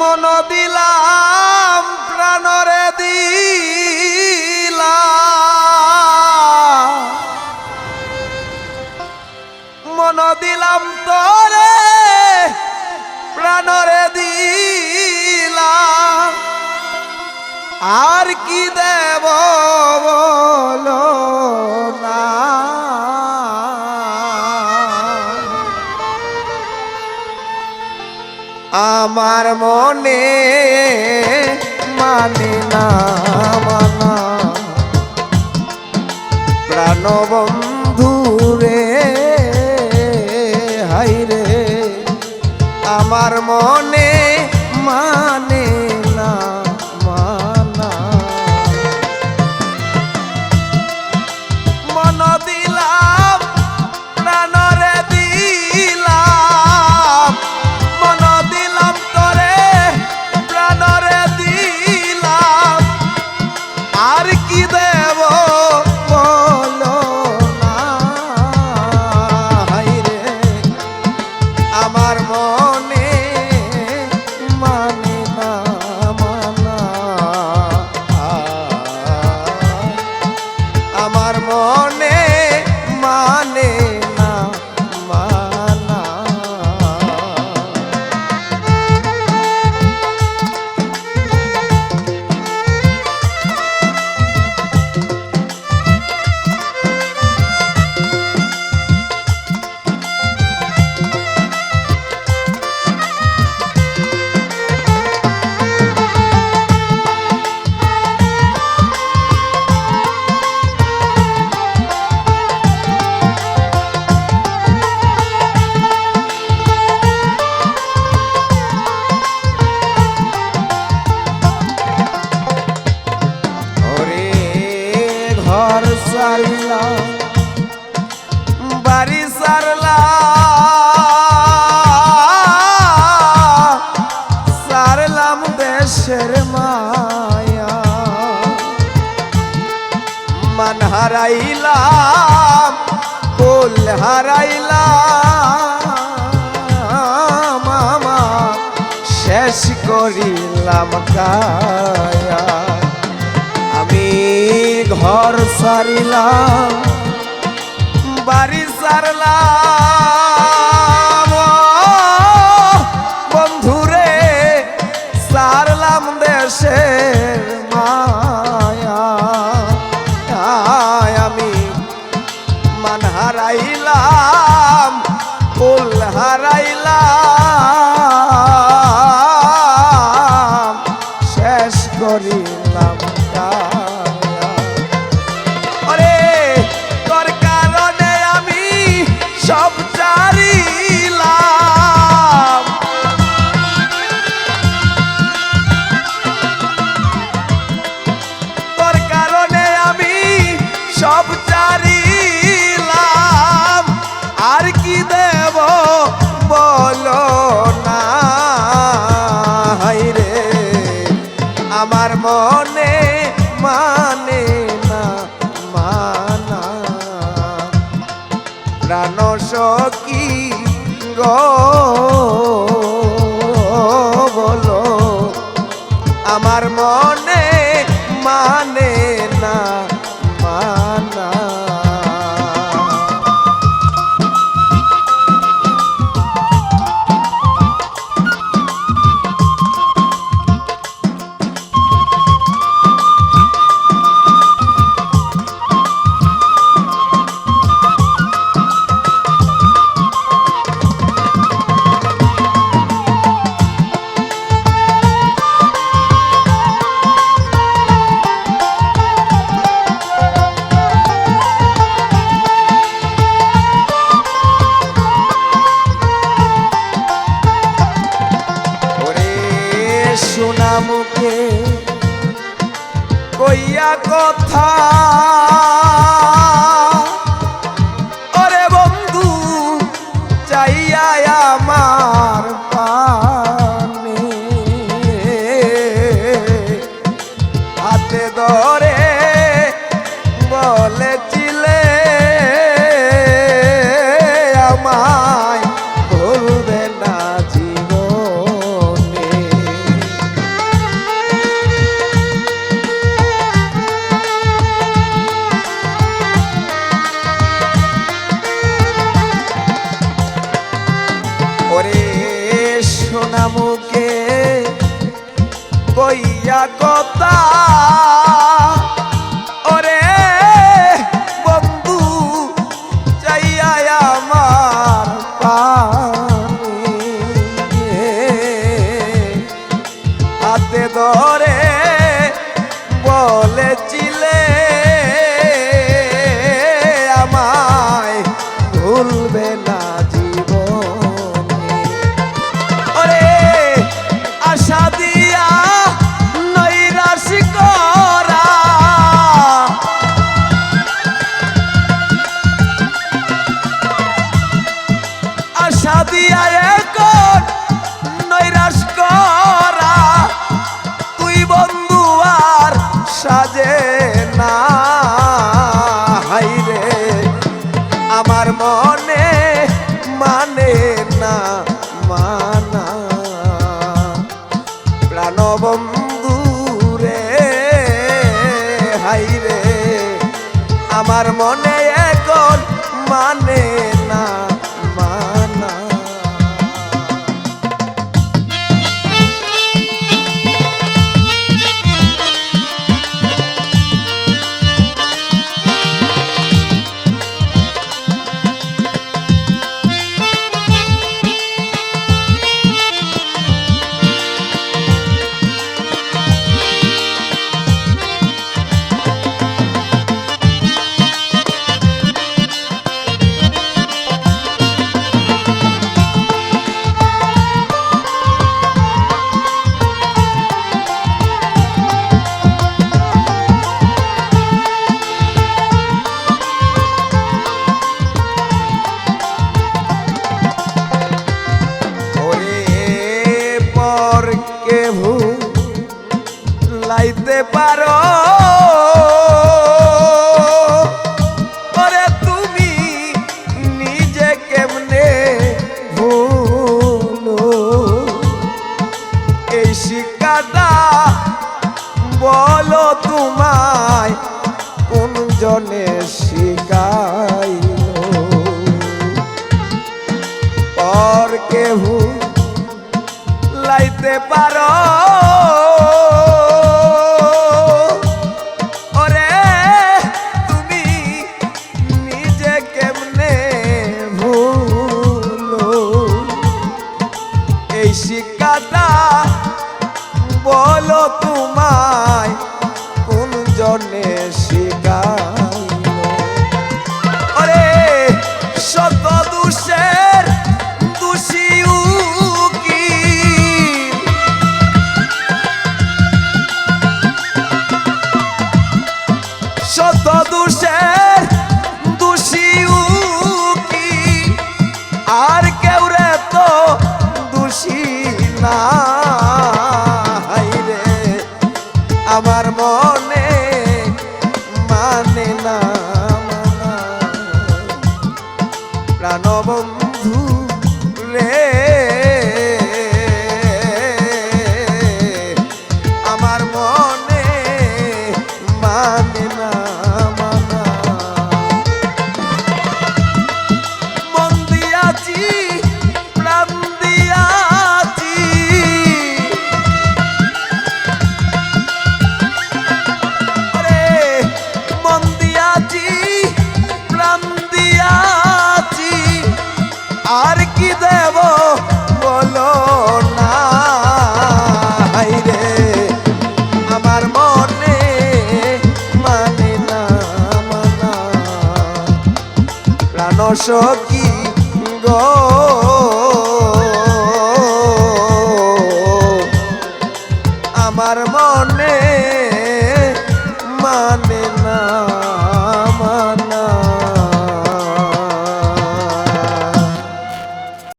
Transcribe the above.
মন দিলাম প্রাণরে দিলাম। মন দিলাম তোরে প্রাণরে দিলাম। আর কি দেব আমার মনে মানে না মানা। প্রাণবন্ধু রে হাই রে আমার মনে মানে আমার মনে ঘর সারলা বাড়ি সারলা সারলাম দেশের মায়া। মান হারাইলাম কুল হারাইলাম, মামা শেষ করিলাম কায়া বাড়ি সারলাম। বন্ধুরে সারলাম হারাইলাম ফুল শেষ করিলাম। সব চারিলাম। আর কি দেব বলো না। হাইরে আমার মনে মানে না, মানা। প্রাণ সখী গো। কথা। মুখে কইয়া কথা আমার মনে এখন মানে না। যাইতে পারো। তুমি নিজে কেমনে বলো তোমায় কোন কেহু লাইতে পার না মানুষ কি গো।